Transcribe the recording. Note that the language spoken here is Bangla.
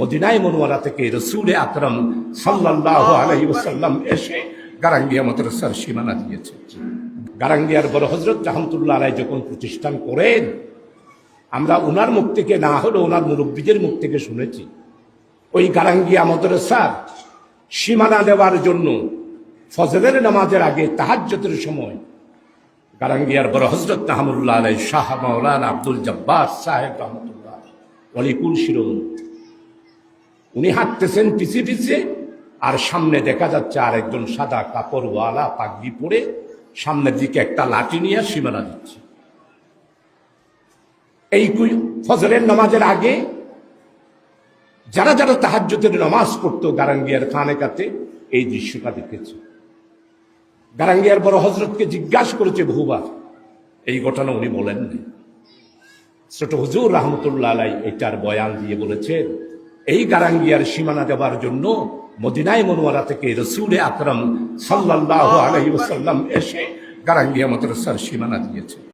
মদিনায় মনোয়ারা থেকে রসুলে আকরম সাল্লাহ আলহি ওসাল্লাম এসে গারাঙ্গিয়া মাদ্রাসার সীমানা দিয়েছে। গারাঙ্গিয়ার বড় হজরত রহমতুল্লাহ আলাই যখন প্রতিষ্ঠান করেন, আমরা ওনার মুখ থেকে, না হলেও ওনার মুরব্বীদের মুখ থেকে শুনেছি, ওই গারাঙ্গিয়া মাদ্রাসার সীমানা দেওয়ার জন্য ফজরের নামাজের আগে তাহাজ্জতের সময় গারাঙ্গিয়ার বড় হজরত নাহমুল্লাহ আলাই শাহ মাওলানা আব্দুল জব্বার সাহেব রহমতুল্লাহ অলিকুল শিরোমণি উনি হাঁটতেছেন পিছে পিছে, আর সামনে দেখা যাচ্ছে আর একজন সাদা কাপড়ওয়ালা পাগড়ি পরে সামনের দিকে একটা লাঠি নিয়ে সীমানা দিচ্ছে। এই ফজরের নামাজের আগে যারা যারা তাহাজ্জুদের নামাজ পড়তো গারাঙ্গিয়ার খানে কাতে এই দৃশ্যটা দেখেছে। গারাঙ্গিয়ার বড় হজরতকে জিজ্ঞাসা করেছে বহুবার, এই ঘটনা উনি বলেননি। ছোট হুজুর রহমতুল্লাহ আলাই এটার বয়ান দিয়ে বলেছেন এই গারাঙ্গিয়ার সীমানা দেওয়ার জন্য মদিনায় মনোয়ারা থেকে রসুলে আকরম সাল্লাহ আলহিউসাল্লাম এসে গারাঙ্গিয়া মাদ্রাসার সীমানা দিয়েছে।